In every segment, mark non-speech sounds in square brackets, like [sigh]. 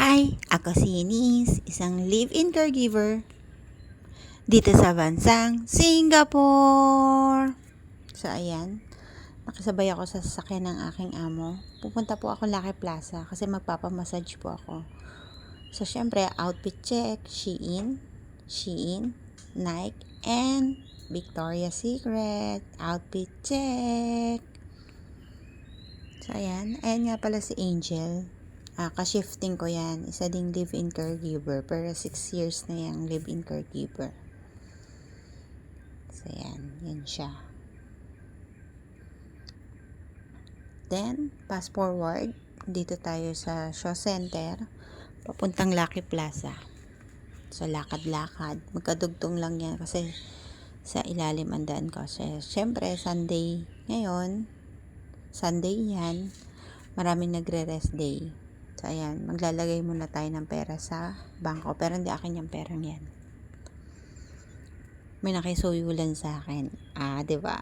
Hi, ako si Nis, isang live-in caregiver dito sa bansang Singapore. So, ayan. Nakisabay ako sa sasakyan ng aking amo. Pupunta po ako Lucky Plaza kasi magpapamassage po ako. So, syempre, outfit check, Shein, Shein, Nike, and Victoria's Secret. Outfit check. So, ayan. Ayan nga pala si Angel. Ah, ka-shifting ko yan. Isa ding live-in caregiver. Pero 6 years na yung live-in caregiver. So, yan. Yan siya. Then, fast forward. Dito tayo sa show center. Papuntang Lucky Plaza. So, lakad-lakad. Magkadugtong lang yan kasi sa ilalim ang daan ko. So, syempre, Sunday ngayon. Sunday yan. Maraming nagre-rest day. So, ayan, maglalagay muna tayo ng pera sa bangko. Pero hindi akin yung perang yan. May nakisuyulan sa akin. Ah, ba?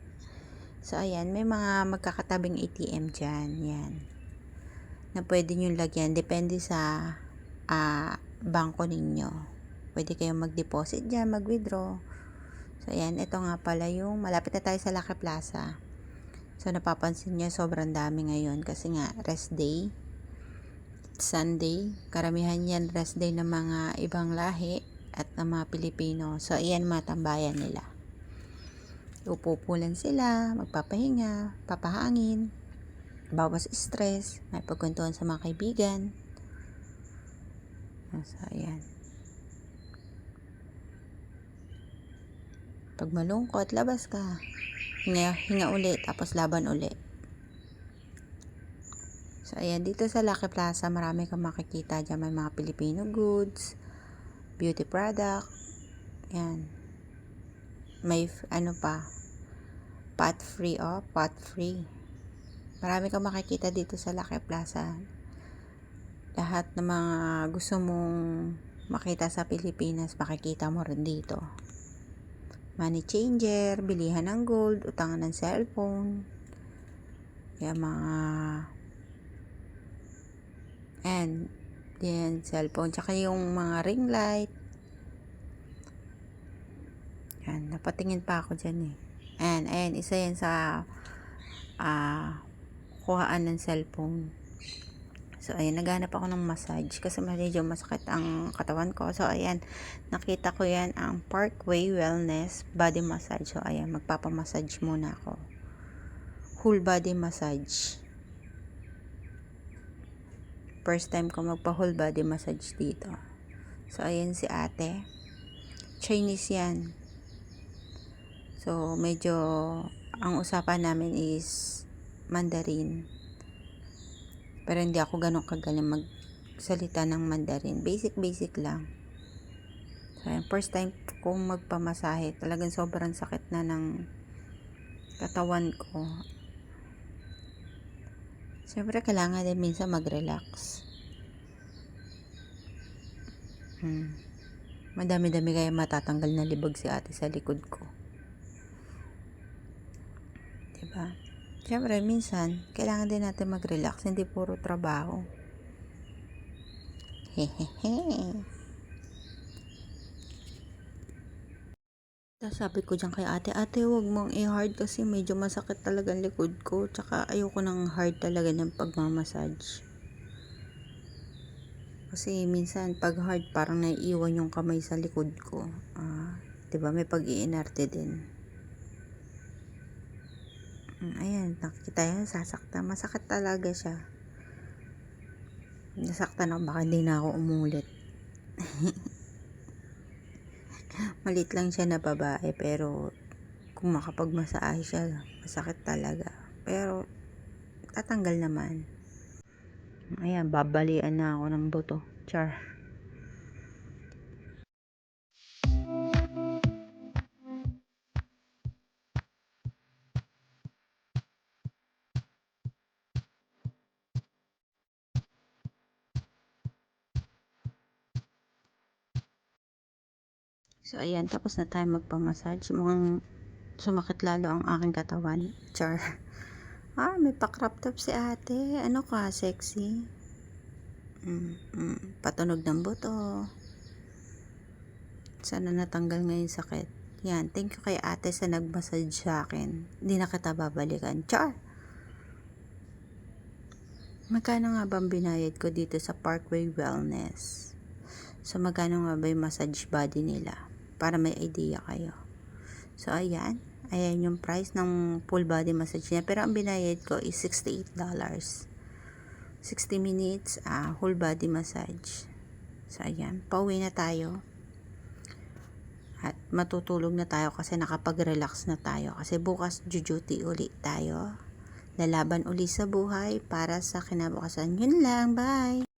[laughs] so, ayan, may mga magkakatabing ATM dyan. Yan. Na pwede nyo lagyan. Depende sa ah, bangko ninyo. Pwede kayong mag-deposit dyan, mag-withdraw. So, ayan, ito nga pala yung malapit na tayo sa Lucky Plaza. So, napapansin niyo, sobrang dami ngayon kasi nga, rest day. Sunday. Karamihan yan rest day ng mga ibang lahi at ng mga Pilipino. So, ayan mga tambayan nila. Upupulan sila, magpapahinga, papahangin, bawas stress, may pagkwentuhan sa mga kaibigan. So, ayan. Pag malungkot, labas ka. Hinga, hinga uli, tapos laban uli. So, ayan, dito sa Lucky Plaza, marami kang makikita dyan. May mga Filipino goods, beauty product, yan. May, ano pa, pot free, oh, pot free. Marami kang makikita dito sa Lucky Plaza. Lahat ng mga gusto mong makita sa Pilipinas, makikita mo rin dito. Money changer, bilihan ng gold, utangan ng cellphone, yung mga And, yan, cellphone. Tsaka yung mga ring light. Yan, napatingin pa ako dyan eh. And, ayan, isa yan sa ah kuhaan ng cellphone. So, ayan, naghanap ako ng massage kasi medyo masakit ang katawan ko. So, ayan, nakita ko yan ang Parkway Wellness Body Massage. So, ayan, magpapamassage muna ako. Whole body massage first time ko magpa whole body massage dito. So, ayan si ate. Chinese yan. So, medyo ang usapan namin is Mandarin. Pero hindi ako ganun kagaling magsalita ng Mandarin. Basic, basic lang. So, ayan, first time kong magpamasahe. Talagang sobrang sakit na ng katawan ko. Siyempre, kailangan din minsan mag-relax. Hmm. Madami-dami kaya matatanggal na libag si ate sa likod ko. Diba? Siyempre, minsan, kailangan din natin mag-relax, hindi puro trabaho. Hehehe. Sabi ko dyan kay ate, ate wag mong i-hard kasi medyo masakit talaga ang likod ko. Tsaka ayoko ng hard talaga ng pagmamassage. Kasi minsan pag hard parang naiiwan yung kamay sa likod ko. Ah, 'di ba may pag-iinarte din. Mm, Ayan, nakikita yan, sasakta. Masakit talaga siya. Nasaktan ako, baka hindi na ako umulit. [laughs] Malit lang siya na babae, pero kung makapagmasahe siya, masakit talaga. Pero, tatanggal naman. Ayan, babalian na ako ng buto. Char. So, ayan, tapos na tayo magpamassage. Mukhang sumakit lalo ang aking katawan. Char. [laughs] Ah, may pa-crop top si ate. Ano ka, sexy? Mm, mm, patunog ng buto. Sana natanggal ngayon sakit. Yan, thank you kay ate sa nag-massage sa akin. Hindi na kita babalikan. Char! Magkano nga bang binayad ko dito sa Parkway Wellness? So, magkano nga ba yung massage body nila? Para may idea kayo. So, ayan. Ayan yung price ng full body massage niya. Pero ang binayad ko is $68. 60 minutes, ah, whole body massage. So, ayan. Pauwi na tayo. At matutulog na tayo kasi nakapag-relax na tayo. Kasi bukas, jujuti uli tayo. Lalaban uli sa buhay para sa kinabukasan. Yun lang. Bye!